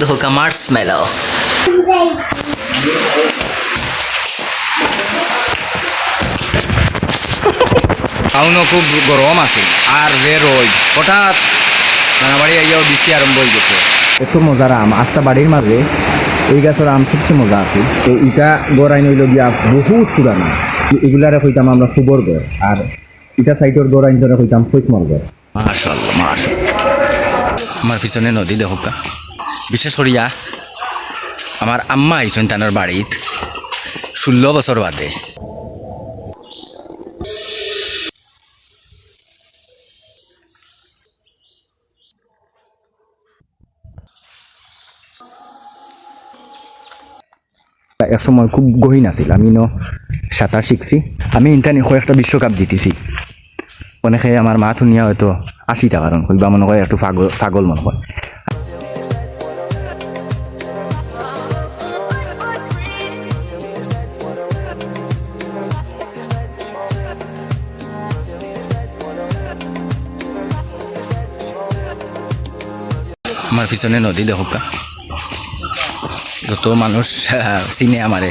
ঢোকা মার্সমেলো টাউনও খুব গরম আছে আর যে রোদ হঠাৎ নানাবাড়ি আইয়াও বৃষ্টি আরম্ভ হয়ে গেছে এত মজার আম আটটা বাড়ির মাঝে এই গাছের আম সবচেয়ে মজা আছে তো ইটা গড়াই নইল গিয়া বহুত পুরানো এগুলারে কইতাম আমরা সুবর গড় আর ইটা সাইডের গড়াই ধরে কইতাম ফৈসমল গড় মাশাল্লাহ মাশাল্লাহ আমার পিছনে নদী দেখোকা বিশেষ করিয়া আমার আম্মা আইসেন তানার বাড়িত ষোলো বছর বাদে। এক সময় খুব গহীন আছিল, আমি ন সাঁতার শিখছি আমি ইন্টারনি কয়েকটা বিশ্বকাপ জিতেছি অনেকে আমার মা ধুনিয়া হয়তো আশি টাকার কইবা মনে হয় একটু পাগল পাগল মনে হয়। পিছনে নদী দেখোকা যত মানুষ আহ, চিনে আমারে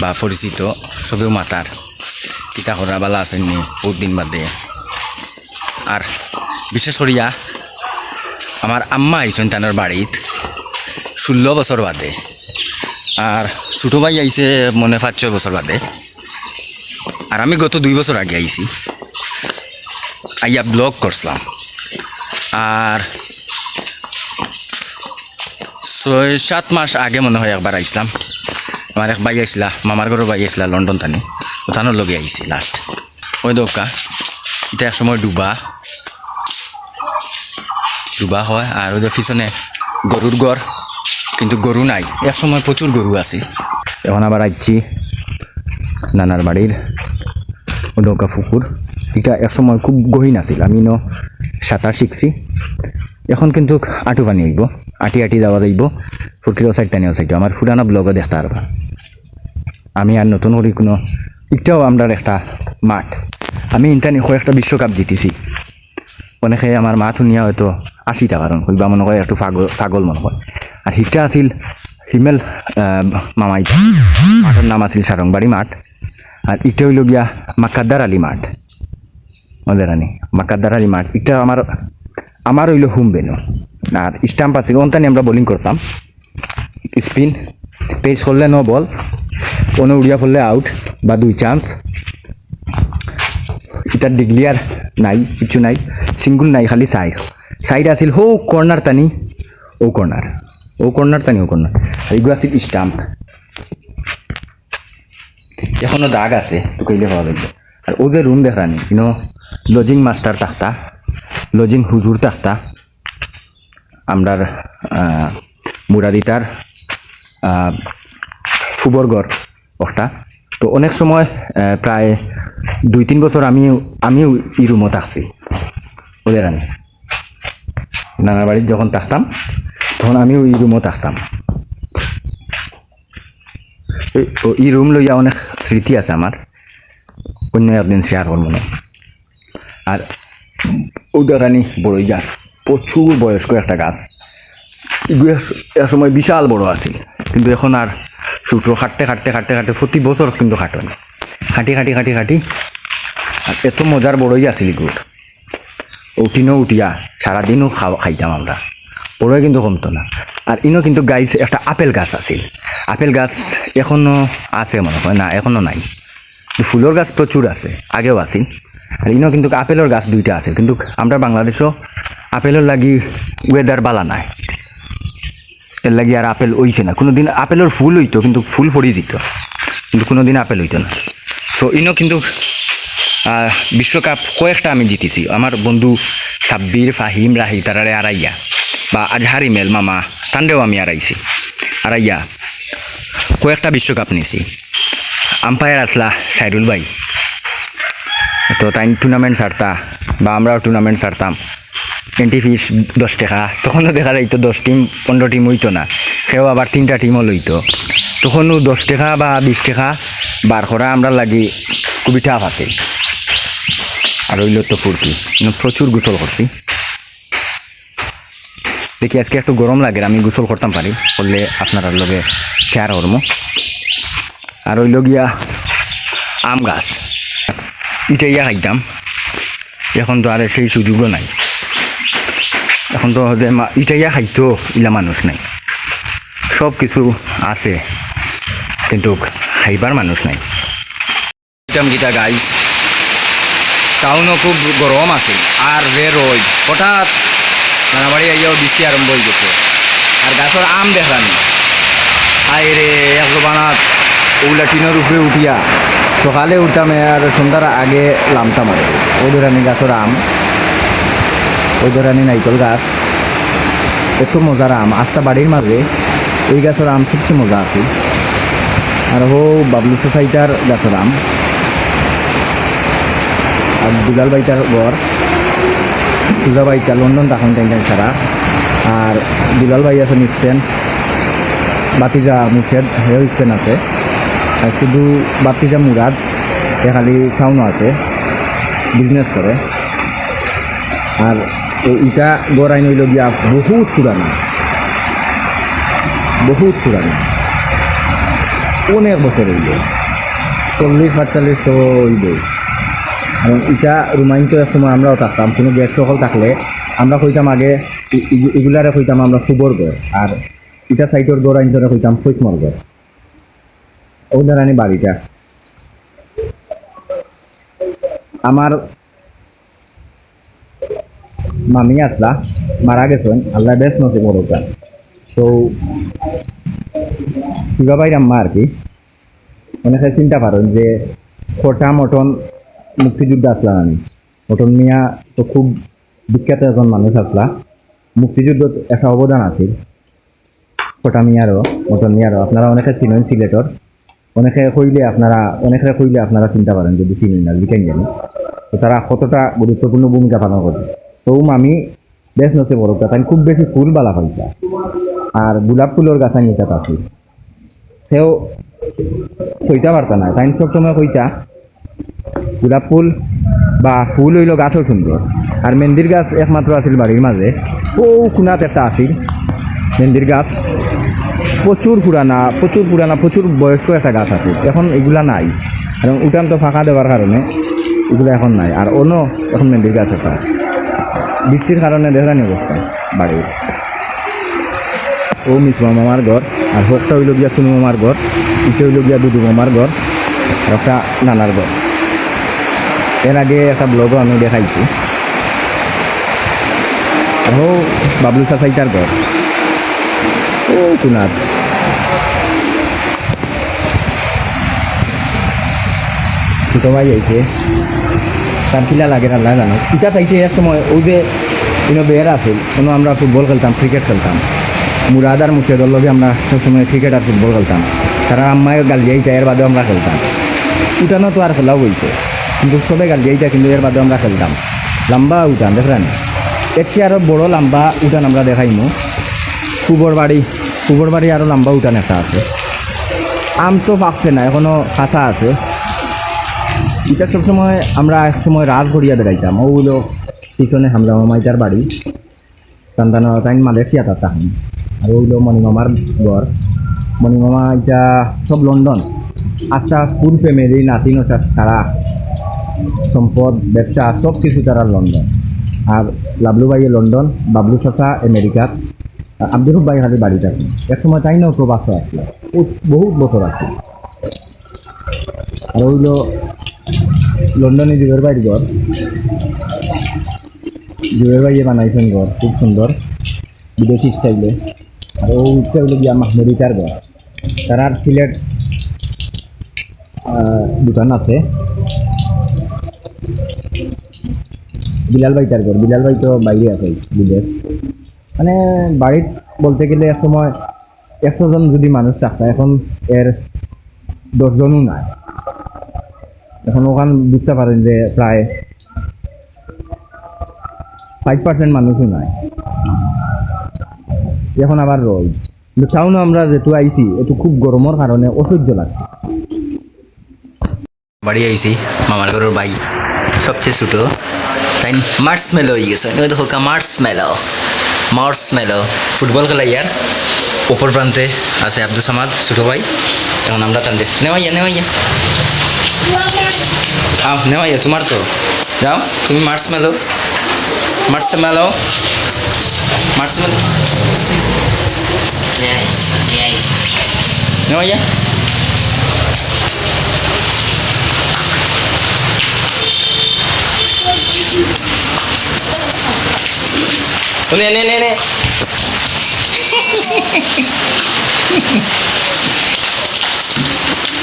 বা পরিচিত সবেও মাতার কিতা করা বালা আসেননি বহুত দিন বাদে। আর বিশেষ করিয়া আমার আম্মা আইসেন তানার বাড়িত ষোলো বছর বাদে। আর ছোটো ভাই আইছে মনে পাঁচ ছয় বছর বাদে। আর আমি গত দুই বছর আগে আইছি আইয়া ব্লগ করছিলাম আর ছয়, সাত মাস আগে মনে হয় একবার আইসলাম আমার এক বাই আইসলা মামার ঘরের বাই আইসলা লন্ডন টানি। ওখানোর লগে আইসি লাস্ট ওই দোকা, এটা এক সময় ডুবা। ডুবা হয়, আর ওদের পিছনে গরুর ঘর কিন্তু গরু নাই। এক সময় প্রচুর গরু আছে। এখন আবার আইছি নানার বাড়ির ওদৌকা পুকুর এটা এক সময় খুব গহীন আছিল, আমি ন সাঁতার শিখছি। এখন কিন্তু আঁটু পানি হইব। আটি আটি যাওয়া যাইব ফুরকির সাইড টানিও সাইড আমার পুরানো ব্লগও দেখতে পারবা আমি আর নতুন করে কোনো এটাও আমরা একটা মাঠ। আমি ইন্টারনি একটা বিশ্বকাপ জিতেছি অনেকে আমার মা ধুনিয়া হয়তো আশি টাকার কইবা মনে হয় একটু পাগল পাগল মনে হয় আর হিটা আছিল হিমেল মামাইটা মাঠের নাম আছিল সারংবাড়ি মাঠ। আর ইটা হইল গিয়া মাকাদ্দার আলী মাঠ। মজার আনি মাকাদ্দার আলী মাঠ। এটা আমার আমার হইল হুম বেনু আর স্টাম্প আছে ওনটানি আমরা বোলিং করতাম। স্পিন পেস করলে নো বল কোনো উড়িয়া পড়লে আউট বা দুই চান্স ইটার ডিগলিয়ার নাই, কিছু নাই সিঙ্গুল নাই, খালি সাইড সাইড আছিল হো কর্নার টানি, ও কর্নার ও কর্নার টানি, ও কর্নার আর এগুলো আছিল স্টাম্প এখনও দাগ আছে তো কইলে পাওয়া যাবে আর ওদের রুম দেখানি ইনো লজিং মাস্টার তাক্তা লজিং হুজুর তাক্তা আমরার মুরাদিতার ফুবরগড় একটা তো অনেক সময় প্রায় দুই তিন বছর আমি, আমিও ই রুমও থাকছি ওদের আমি নানার বাড়ির যখন থাকতাম, তখন আমিও ই রুমও থাকতাম। ই রুম লইয়া অনেক স্মৃতি আছে আমার। অন্য একদিন শেয়ার করব না। আর উদারানি বড়ই গাছ প্রচুর বয়স্ক একটা গাছ। এক সময় বিশাল বড় আছিল। কিন্তু এখন আর ছোটো খাটতে খাটতে খাটতে খাটতে প্রতি বছর কিন্তু খাটন খাটি খাটি খাটি খাটি। আর এত মজার বড়ই আছিল এগুলো উঠিনও উঠিয়া সারাদিনও খাওয়া খাইতাম আমরা। বড়ই কিন্তু কমতো না। আর ইনো কিন্তু গাইছ একটা আপেল গাছ আছিল। আপেল গাছ এখনও আছে মনে হয়। না এখনও নাই। ফুলের গাছ প্রচুর আছে, আগেও আছিল। আর ইনো কিন্তু আপেলের গাছ দুইটা আছে কিন্তু আমরা বাংলাদেশও আপেলের লাগি ওয়েদার বালা নাই। এর লাগি আর আপেল হইছে না। কোনো দিন আপেলের ফুল হইতো, কিন্তু ফুল ফড়ি যেত। কিন্তু কোনো দিন আপেল হইতো না। তো ইনো কিন্তু বিশ্বকাপ কয়েকটা আমি জিতেছি। আমার বন্ধু সাব্বির, ফাহিম, রাহি, তারারে আড়াইয়া। বা আজহার, ইমেল, মামা তান্ডেও আমি আড়াইছি। আড়াইয়া কয়েকটা বিশ্বকাপ নিয়েছি। আম্পায়ার আসলা সাইরুল ভাই। তো তাই টুর্নামেন্ট সারতা বা আমরাও টুর্নামেন্ট ছাড়তাম। এন্ট্রি ফিস দশ টাকা। তখনও দেখা যাইতো দশ টিম পনেরো টিম হইতো না। সেও আবার তিনটা টিমও লইতো। তখনও দশ টাকা বা বিশ টাকা বার করা আমরা লাগি খুবই টাফ আছে। আর হইল তো ফুরকি। প্রচুর গোসল করছি। দেখি আজকে একটু গরম লাগে, আমি গোসল করতাম পারি। করলে আপনার লগে শেয়ার করব আর ওই লগিয়া আম গাছ। ইটা ইয়া খাইতাম। এখন তো আর সেই সুযোগও নাই। এখন তো যে মা- ইটা ইয়া খাইতো ইলা মানুষ নাই। সব কিছু আছে, কিন্তু খাইবার মানুষ নাই। গীতা গাইস টাউনও খুব গরম আছে। আর রে রোদ, হঠাৎ রানাবাড়ি আইয়াও বৃষ্টি আরম্ভ হয়ে গেছে। আর গাছের আম দেখানি আই রে, এক জবানাত ওগুলা টিনের উপরে উঠিয়া সকালে উঠতাম আর সন্ধ্যার আগে লামতাম আর ওই আমি গাছের আম। ওই ধরানি নাইকল গাছ। এত মজার আম আস্তা বাড়ির মাঝে এই গাছের আম সবচেয়ে মজা আছে। আর হো, বাবলু সোসাইটার গাছের আম। আর দুলাল বাইটার ঘর, সুজা বাইটা লন্ডন তখন টাইম সারা। আর দুলাল ভাই আছে স্পেন। বাতিজা মুর্শেদ হেও স্পেন আছে। আর শুধু বাতিজা মুরাদ, এ খালি টাউনও আছে। বিজনেস করে। আর ও- ইটা গড়াই নইল গিয়া বহুত পুরানো। বহুত পুরানো। অনেক বছর হইল। চল্লিশ পাঁচচল্লিশ তো হইল এবং ইটা রুমাইন তো একসময় আমরাও থাকতাম, কোনো গেস্ট সকল থাকলে আমরা কইতাম আগে এগুলারে কইতাম আমরা ফুবর গড়, আর ইটা সাইটর গড় আইনতরে কইতাম ফৈসমর গড়। ওদারানি বাড়িটা। আমার মামি আসলা, মারা গেছেন, আল্লাহ বেশ নসিব করুকা তো শিবাবাই আম্মা আর কি, অনেকে চিন্তা পারেন যে, খোটা মটন মুক্তিযুদ্ধ আসলাম আমি মটন মিয়া তো খুব বিখ্যাত একজন মানুষ আসলা। মুক্তিযুদ্ধত একটা অবদান আছিল খোটা মিয়ারও, মটন মিয়ারও, আপনারা অনেকে চিনেন সিলেটর। অনেকে কইলে আপনারা, অনেকে কইলে আপনারা চিন্তা করেন যদি চিনেন না বিকেন জানি তো তারা কতটা গুরুত্বপূর্ণ ভূমিকা পালন করে তো আমি বেশ নসে বড় তাই খুব বেশি ফুল বালা পাইতা আর গোলাপ ফুলের গাছ আমি এটা আছে। সেও সইতা পারতা না। তাই সবসময় কইতা গোলাপ ফুল বা ফুল হইল গাছও সুন্দর আর মেন্দির গাছ একমাত্র আছিল বাড়ির মাঝে। ও কোনাত একটা আছিল মেন্দির গাছ। প্রচুর পুরানা প্রচুর পুরানা, প্রচুর বয়স্ক একটা গাছ আছে। এখন এগুলা নাই। এবং উঠান তো ফাঁকা দেওয়ার কারণে এগুলো এখন নাই। আর অন্য এখন মেন্দির গাছ একটা। বৃষ্টির কারণে দেখানি অবস্থা বাড়ির। ও মিসমা মামার ঘর, আর হোকটা হইল গিয়া সুনু মামার ঘর, ইটা হইল গিয়া দুদু মামার ঘর, আর একটা নানার ঘর। এর আগে একটা ব্লগও আমি দেখাইছি। আর হো বাবলু চাচাইটার ঘর। ও কুনাথ ছোটো ভাই আইছে। তার কিলা লাগে আল্লাহ জানো ইটা চাইছে এক সময় ওই যে কোনো বের আছিল কোনো আমরা ফুটবল খেলতাম ক্রিকেট খেলতাম। মুরাদ আর মুর্শেদর লগে আমরা সবসময় ক্রিকেট আর ফুটবল খেলতাম। তারা আম্মায় গালিয়াইতা এর বাদেও আমরা খেলতাম। উঠানো তো আর খেলাও বইছে কিন্তু সবে গালিয়াইতা কিন্তু এর বাদেও আমরা খেলতাম। লম্বা উঠান দেখলেন এর চেয়ে আরও বড় লম্বা উঠান আমরা দেখাইমু। কুবর বাড়ি কুবর বাড়ি আরও লম্বা উঠান একটা আছে। আম তো পাকছে না এখনও কাঁচা আছে। এটা সবসময় আমরা এক সময় রাত ঘুরিয়া বেড়াইতাম ওগুলো পিছনে হামলা মামাইটার বাড়ি। সন্তান তাই মালয়েশিয়া তাহান। আর ওগুলো মণিমামার ঘর। মণিমামা এটা সব লন্ডন। আস্তা ফুল ফ্যামিলি, নাতি নসা সারা সম্পদ, ব্যবসা সব কিছু তারা লন্ডন। আর লাবলু ভাইয়ে লন্ডন, বাবলু চাচা আমেরিকাত। আব্দুল ভাই খালি বাড়িতে আছে। এক সময় তাই না প্রবাস আসলো। বহুত বছর আছে। আর ওইগুলো লন্ডনে যুগের বাড়ি ঘর। যুগের বাড়িয়ে বানাইছেন ঘর, খুব সুন্দর, বিদেশি স্টাইলে। আর ওইটা হলো গিয়া মাহমুদিকার ঘর। তার আর সিলেট দোকান আছে। বিলাল ভাইটার ঘর। বিলাল ভাই তো বাইরে আছে বিদেশ। মানে বাড়িত বলতে গেলে এক সময় একশো জন যদি মানুষ থাকতো, এখন এর দশজনও নাই। এখন ওখান বুঝতে পারেন যে প্রায় ফাইভ পার্সেন্ট মানুষও নাই। এখন আবার রোদ টাউনে আমরা যেটু আইছি এটু খুব গরমের কারণে অসহ্য লাগছে। বাড়ি আইছি, মামার ঘরের ভাই সবচেয়ে ছোটো। তাই মার্চ মেলো হয়ে গেছে। দেখো মার্চ মেলো। মার্স মেলো। ফুটবল খেলা ইয়ার। ওপর প্রান্তে আছে আব্দুল সামাদ, ছোটো ভাই। এখন আমরা তাদের নেওয়াইয়া নেওয়াইয়া। আও নেওয়াইয়া তোমার তো। যাও, তুমি মার্স মেলো। মার্স মেলো। মার্স মেলো। নেওয়াইয়া নে নে নে নে।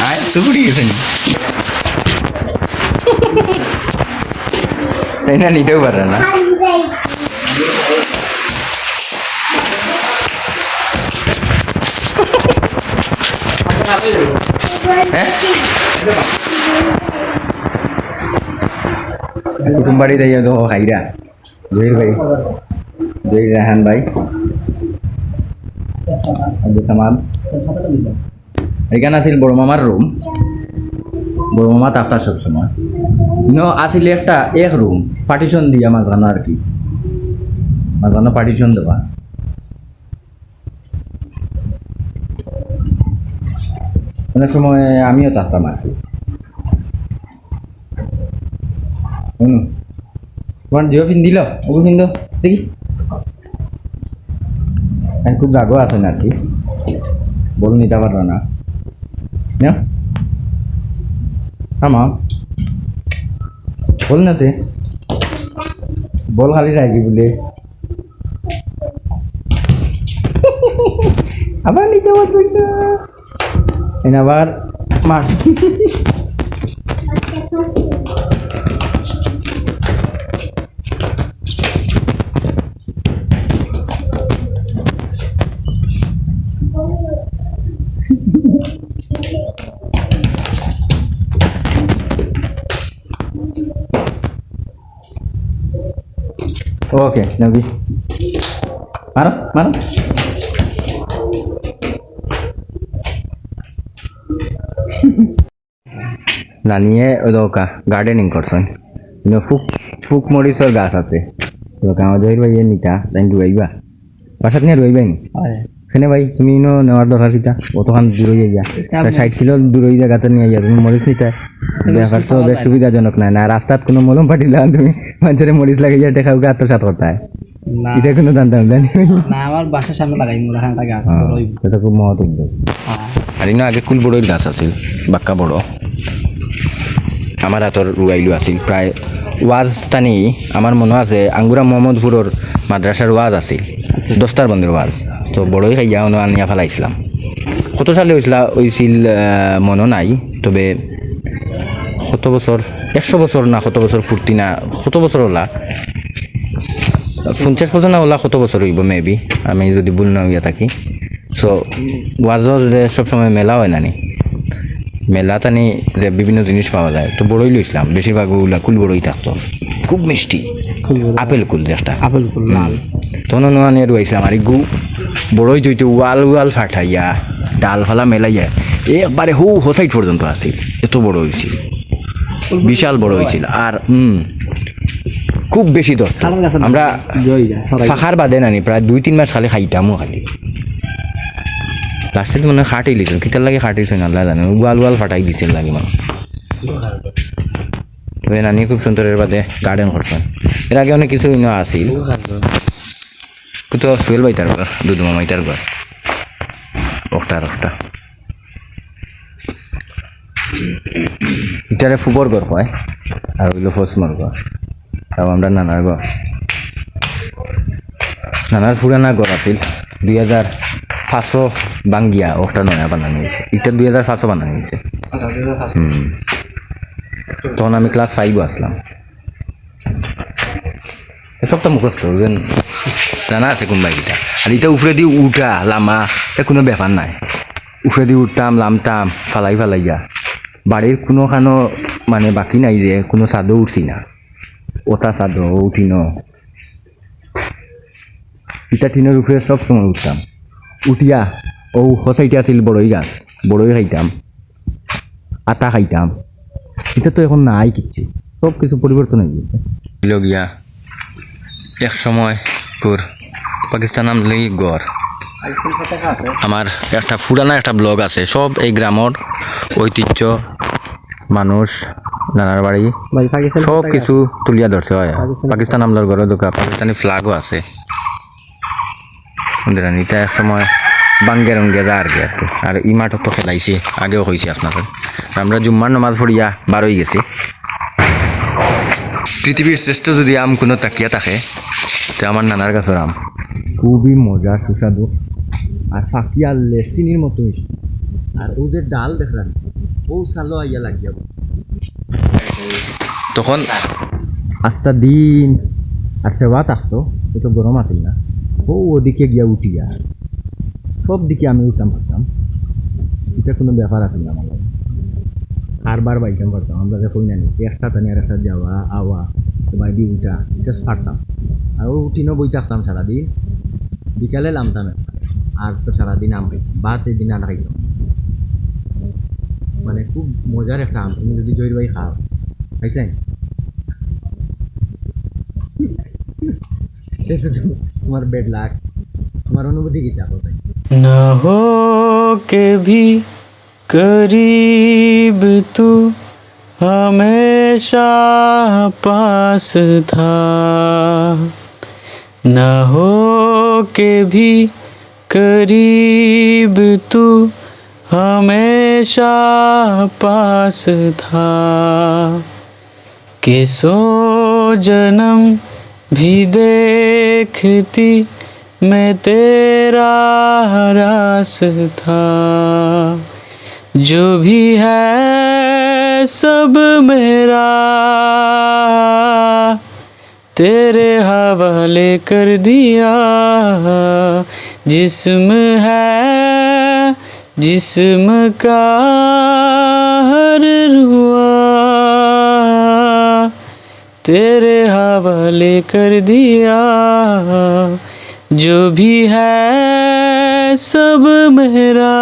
আয় সুপুরি গেছে নি তাই না নিতেও পারে না কুটুম বাড়ি যাইয়া তো খাইরা জহির ভাই জহির রেহান ভাই আব্দুল সামাদ এখানে আছিল বড় মামার রুম বড় মামা তাতার সবসময়। ন আছিল একটা, এক রুম পার্টিশন দিয়া মাঝখানো আর কি। মাঝখানো পার্টিশন দেওয়া অনেক সময় আমিও থাকতাম আর কি। শুনো তোমার জিও পিন দিল ওকে পিন দেখি। খুব রাগও আছে না আর কি। বল নিতে পারল না। আমা বল না তে। বল খালি থাকি বলে। আবার নিতে পারছি না। এনে আবার মাছ। ওকে నవ్వి మనం మనం নানিয়ে ওই দোকা গার্ডেনিং কিন্তু ফুক ফুক মরিচর গাছ আছে দোকা আমার জহির ভাই নিতা তাই রুয়াইবা বাসাত নি সেনে ভাই তুমি নো নেওয়ার দরকার কিতা অতখান দূরই যাইয়া ষাট কিলো দূরই জায়গাতে নিয়ে যাইয়া তুমি মরিচ নিতে। ব্যাপার তো বেশ সুবিধাজনক নাই। না রাস্তাত কোনো মলম পাঠিলা তুমি মানুষের মরিচ লাগাইয়া টেকা উকে আত্মসাত করতে? হয় না। এটা কোনো জানতাম না না আমার বাসার সামনে লাগাই মূলা একটা গাছ হ্যাঁ, এটা খুব মহৎ উদ্যোগ। হ্যাঁ। আর ইনো আগে কুল বড়ইর গাছ আছিল বাক্কা বড়। আমার হাতর রুয়াইলো আছিল প্রায় ওয়াজ টানি আমার মনে আছে আঙ্গুরা মোহাম্মদপুরের মাদ্রাসার ওয়াজ আছিল দস্তার বন্ধের ওয়াজ। তো বড়ই খাইয়া অন্য আনিয়া ফেলাইছিলাম। কত সালে হয়েছিল হয়েছিল মনে নাই তবে কত বছর? একশো বছর না কত বছর পূর্তি না কত বছর হলা? পঞ্চাশ বছর না ওলা কত বছর হইব মেবি আমি যদি ভুল না হইয়া থাকি। সো ওয়াজও যে সবসময় মেলা হয় নানি মেলা টানি যে বিভিন্ন জিনিস পাওয়া যায় তো বড়ই লইছিলাম। বেশিরভাগ ওগুলা কুল বড়ই থাকতো। খুব মিষ্টি। আপেল কুল যেটা। আপেল কুল তখন নোয়া নিয়ে রুয়াইছিলাম আর গু বড়ই তুইতে ওয়াল ওয়াল ফাটাইয়া ডাল ফালা মেলাইয়া একবারে হু হোসাইট পর্যন্ত আসিল এত বড় হয়েছিল বিশাল বড় হয়েছিল আর হুম খুব বেশি দর আমরা ফাঁকার বাদে নানি প্রায় দুই তিন মাস খালি খাইতামও খালি। লাস্টে মানে খাটি লিছিল কিতার লাগে খাটিছে না আল্লাহ জানে। ওয়াল ওয়াল ফাটাই দিছিল লাগে মানে নানি খুব সুন্দর এর বাদে গার্ডেন করছেন এর আগে অনেক কিছু ইনো আছিল তো সুয়েল বাইতার ঘর দুধমা মাইতার ঘর। একটা আর একটা ইটারে ফুবর ঘর হয়, আর হইল ফসমর ঘর। আর আমরা নানার ঘর। নানার পুরানা ঘর আছিল। দুই হাজার পাঁচশো বাঙ্গিয়া ওটা নয়া বানানো হয়েছে। এটা দুই হাজার পাঁচশো বানানো হয়েছে। তখন আমি ক্লাস ফাইভও আসলাম। সবটা মুখস্থ, যেন জানা আছে কোনবাই কিটা আর এটা উফরে দিয়ে উঠা, লামা, এ কোনো ব্যাপার নাই। উফরে দিয়ে উঠতাম, লামতাম, ফালাই ফালাইয়া। বাড়ির কোনোখানো মানে বাকি নাই যে, কোনো চাদও উঠছি না। ওটা চাদও উঠি ন ইটা টিনের উপরে সব সময় উঠতাম। উঠিয়া, ও সচাইতে আছিল বড়ই গাছ, বড়ই খাইতাম, আটা খাইতাম। এটা তো এখন নাই কিচ্ছু সব কিছু পরিবর্তন হয়ে গেছে। এক সময় পুর পাকিস্তান আমলি গড়। আমার একটা পুরানা একটা ব্লগ আছে সব এই গ্রামর ঐতিহ্য মানুষ নানার বাড়ি সব কিছু তুলিয়া ধরছে হয়। পাকিস্তান আমলার ঘরে দোকা পাকিস্তানি ফ্ল্যাগও আছে। এটা এক সময় বাঙ্গে রঙ্গে যা আর কি আর ই তো খেলাইছি আগেও কইছি আপনাদের। আমরা জুম্মার নমাজ পড়িয়া বার হয়ে গেছি। পৃথিবীর শ্রেষ্ঠ যদি আম কোনো তাকিয়া থাকে তো আমার নানার কাছের আম খুবই মজা সুস্বাদু। আর ফাঁকিয়া লেসিনির মতো মিষ্টি। আর ওদের ডাল দেখলাম ও সালো আইয়া লাগিয়া তখন আস্তা দিন আর সেবা থাকতো এ তো গরম আছিল না। ও ওদিকে গিয়া উঠিয়া সব দিকে আমি উঠতাম পারতাম এটা কোনো ব্যাপার আছিল না আমার। বারবার বাইকাম পারতাম আমরা দেখুন জানি একটা টানি আর একটা যাওয়া আওয়া বাইদি উঠা এটা পারতাম। আর ও উঠিনও বই থাকতাম সারাদিন বিকালে নামতাম একটা। আর তো সারাদিন আম খাইতাম ভাত এই দিন আনা খাইতাম মানে খুব মজার একটা আম তুমি যদি জয়ীর ভাই খাও খাইছেন এটা তো তোমার বেড লাগ তোমার অনুভূতি কি চাপো তাই न हो के भी करीब तू हमेशा पास था نہ ہو کے بھی قریب تو ہمیشہ پاس تھا۔ کہ سو جنم بھی دیکھتی میں تیرا راس تھا۔ جو بھی ہے سب میرا۔ تیرے حوالے کر دیا جسم ہے، جسم کا ہر روا تیرے حوالے کر دیا جو بھی ہے سب میرا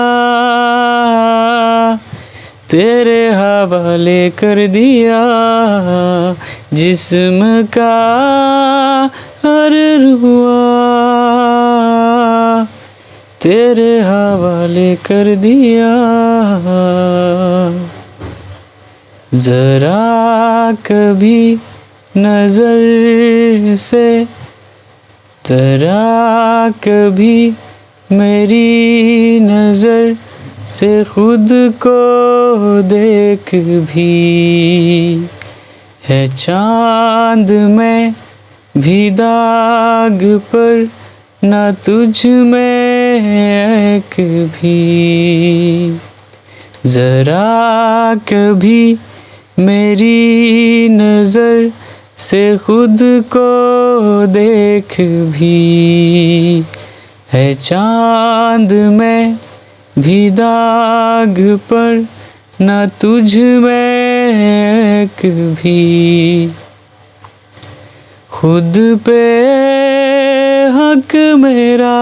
تیرے حوالے کر دیا جسم کا ہر ہوا تیرے حوالے کر دیا۔ ذرا کبھی نظر سے، ذرا کبھی میری نظر سے خود کو دیکھ بھی۔ ہے چاند میں بھی داغ پر، نہ تجھ میں ایک بھی۔ ذرا کبھی میری نظر سے خود کو دیکھ بھی۔ ہے چاند میں بھی داغ پر، نہ تجھ میں ایک بھی خود پہ حق میرا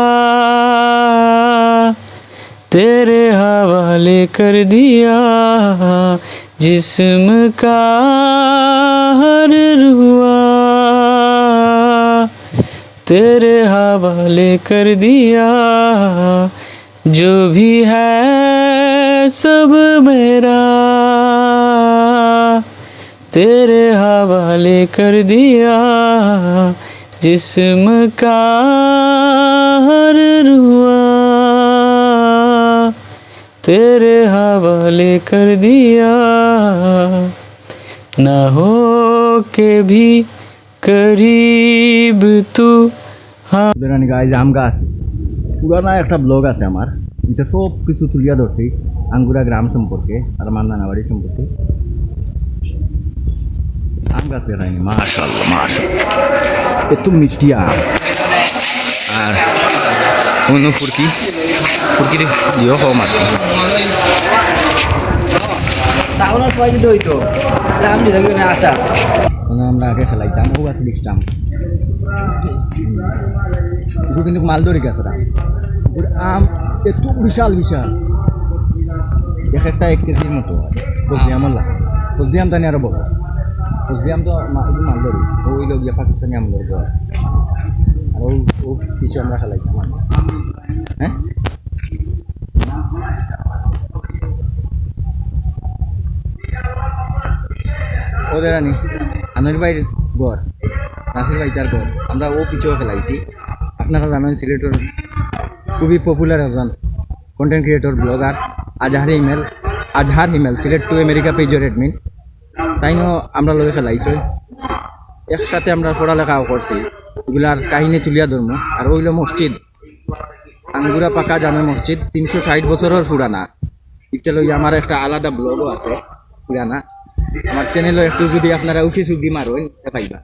تیرے حوالے کر دیا جسم کا ہر روا تیرے حوالے کر دیا جو بھی ہے سب میرا تیرے حوالے کر دیا، جسم کا روا تیرے حوالے کر دیا، نہ ہو کے بھی قریب تو۔ ہاں۔ نہوکی کریب تھی گاس پورانا ایک سب সম্পর্কে আম গাছ দেখায়নি মাশাল্লাহ মাশাল্লাহ এত মিষ্টি আম আর অন্য ফুরকি? ফুরকি দিও হইতো না আমরা আগে খেলাইতাম ও গাছ লিখতাম। কিন্তু মালদরি গাছ ওরা ওর আম এত বিশাল বিশাল। এক একটা এক কেজির মতো আমার লাগে ফজলি আম জানি আরও বড়। আম তো মা- এগুলো ওই লোক পাকিস্তানি আম ধরবো আর ও ও কিছু আমরা খেলাইতাম হ্যাঁ ওদের আনি আনির ভাইয়ের ঘর নাসির ভাই তার ঘর আমরা ও পিছুও খেলাইছি আপনারা জানেন সিলেটের খুবই পপুলার একজন content creator blogger Azhar Emel Azhar Emel Sylhet to America পেজর admin তাই আমরা লগে খেলাইছে। একসাথে আমরা পড়ালেখাও করছি। এগুলার কাহিনী তুলিয়া ধর্ম। আর ওইল মসজিদ। আঙ্গুরা পাকা জামে মসজিদ, তিনশো ষাট বছরের পুরানা। এটা লই আমার একটা আলাদা ব্লগও আছে, পুরানা। আমার চ্যানেলও একটু যদি আপনারা উঠি সুখি মারুন পাইবা।